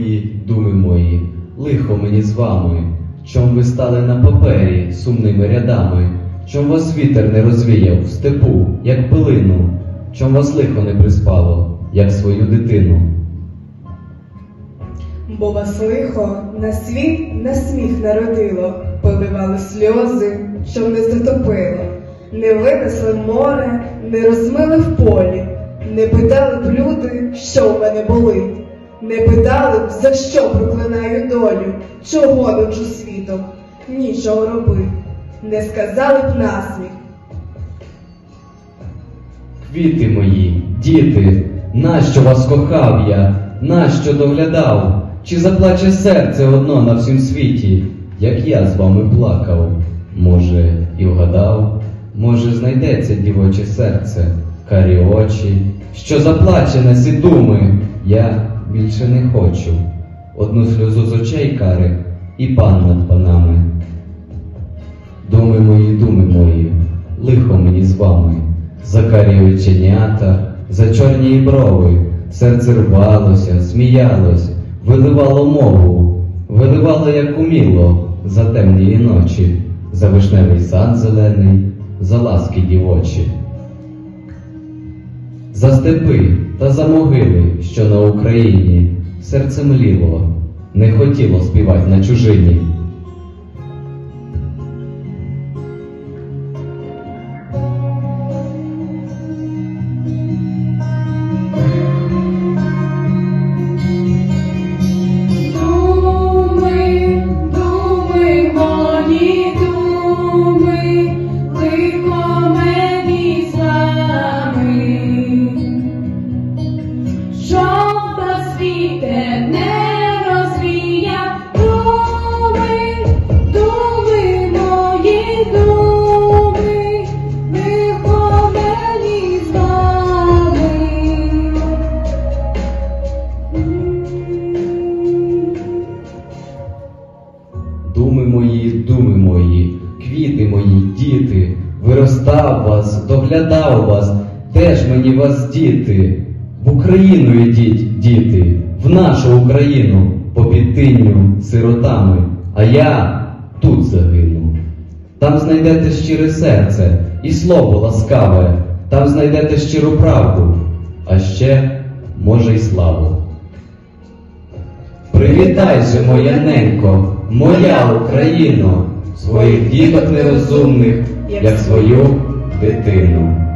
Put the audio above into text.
Мої, думи мої, лихо мені з вами, чом ви стали на папері сумними рядами, чом вас вітер не розвіяв в степу, як пилину, чом вас лихо не приспало, як свою дитину. Бо вас лихо на світ на сміх народило, поливали сльози, щоб не затопило, не винесли в море, не розмили в полі, не питали б люди, що в мене болить, не питали б, за що проклинаю долю, чого ночу світом, нічого робити, не сказали б насміх. Квіти мої, діти, нащо вас кохав я, нащо доглядав? Чи заплаче серце одно на всім світі, як я з вами плакав? Може, і вгадав, може, знайдеться дівоче серце, карі очі, що заплаче на сі думи, я більше не хочу. Одну сльозу з очей кари і пан над панами. Думи мої, думи мої, лихо мені з вами, за карі оченята, за чорні брови, серце рвалося, сміялось, виливало мову, виливало, як уміло, за темні ночі, за вишневий сад зелений, за ласки дівочі. За степи та за могили, що на Україні, серце мліло, не хотіло співати на чужині. Думи мої, квіти мої, діти, виростав вас, доглядав вас, де ж мені вас діти? В Україну йдіть, діти, в нашу Україну, по підтинню сиротами, а я тут загину. Там знайдете щире серце і слово ласкаве, там знайдете щиру правду, а ще, може, й славу. Привітай же, моя ненько, моя Україно, своїх діток нерозумних, як свою дитину.